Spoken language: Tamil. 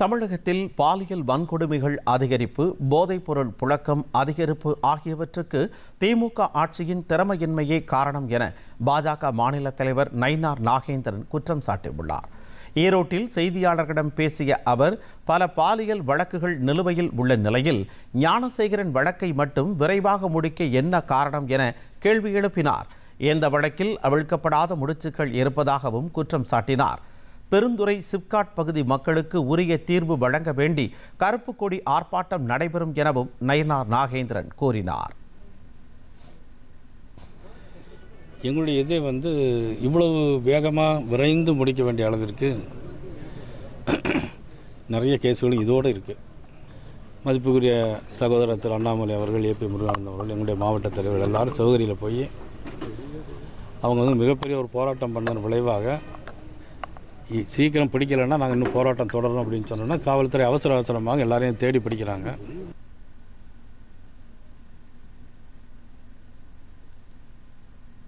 தமிழகத்தில் பாலியல் வன்கொடுமைகள் அதிகரிப்பு போதைப்பொருள் புழக்கம் அதிகரிப்பு ஆகியவற்றுக்கு திமுக ஆட்சியின் திறமையின்மையே காரணம் என பாஜக மாநில தலைவர் நயினார் நாகேந்திரன் குற்றம் சாட்டியுள்ளார். ஈரோட்டில் செய்தியாளர்களிடம் பேசிய அவர் பல பாலியல் வழக்குகள் நிலுவையில் உள்ள நிலையில் ஞானசேகரன் வழக்கை மட்டும் விரைவாக முடிக்க என்ன காரணம் என கேள்வி எழுப்பினார். இந்த வழக்கில் அவிழ்க்கப்படாத முடிச்சுக்கள் இருப்பதாகவும் குற்றம் சாட்டினார். பெருந்துறை சிப்காட் பகுதி மக்களுக்கு உரிய தீர்வு வழங்க வேண்டி கருப்பு கொடி ஆர்ப்பாட்டம் நடைபெறும் எனவும் நயனார் நாகேந்திரன் கூறினார். எங்களுடைய இதை வந்து இவ்வளவு வேகமாக விரைந்து முடிக்க வேண்டிய அளவிற்கு நிறைய கேஸுகளும் இதோடு இருக்குது மதிப்புக்குரிய சகோதரர் திரு அண்ணாமலை அவர்கள் ஏபி முருகானந்தம் அவர்கள் எங்களுடைய மாவட்ட தலைவர் எல்லாரும் சிவகிரியில் போய் அவங்க வந்து மிகப்பெரிய ஒரு போராட்டம் பண்ணதன் விளைவாக சீக்கிரம் பிடிக்கலைன்னா நாங்கள் இன்னும் போராட்டம் தொடரணும் அப்படின்னு சொன்னோன்னா காவல்துறை அவசர அவசரமாக எல்லாரையும் தேடி பிடிக்கிறாங்க.